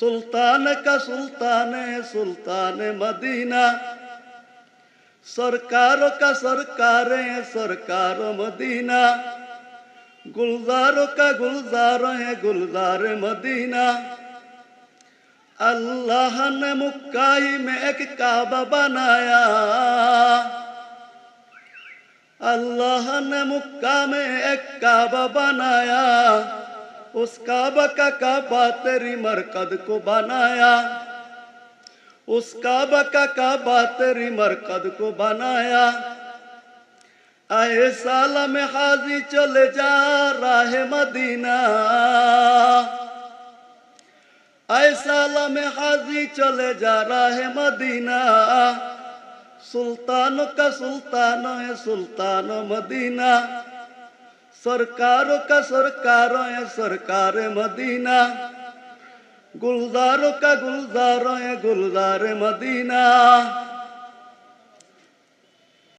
سلطان کا سلطان سلطان مدینہ۔ سرکاروں کا سرکار ہے سرکار مدینہ۔ گلزاروں کا گلزار ہے، گلزار مدینہ۔ اللہ نے مکائی میں ایک کعبہ بنایا۔ اللہ نے مکہ میں ایک کعبہ بنایا۔ اس کعبہ کا کعبہ تیری مرکد کو بنایا۔ اس کعبہ کا کعبہ تیری مرکد کو بنایا۔ اے سالہ میں حاضی چلے جا راہ مدینہ۔ اے سالہ میں حاضی چلے جا راہ مدینہ۔ سلطان کا سلطان ہے، سلطان مدینہ۔ سرکاروں کا سرکاروں ہے سرکار مدینہ؟ گلزاروں کا گلزاروں ہے گلزار مدینہ؟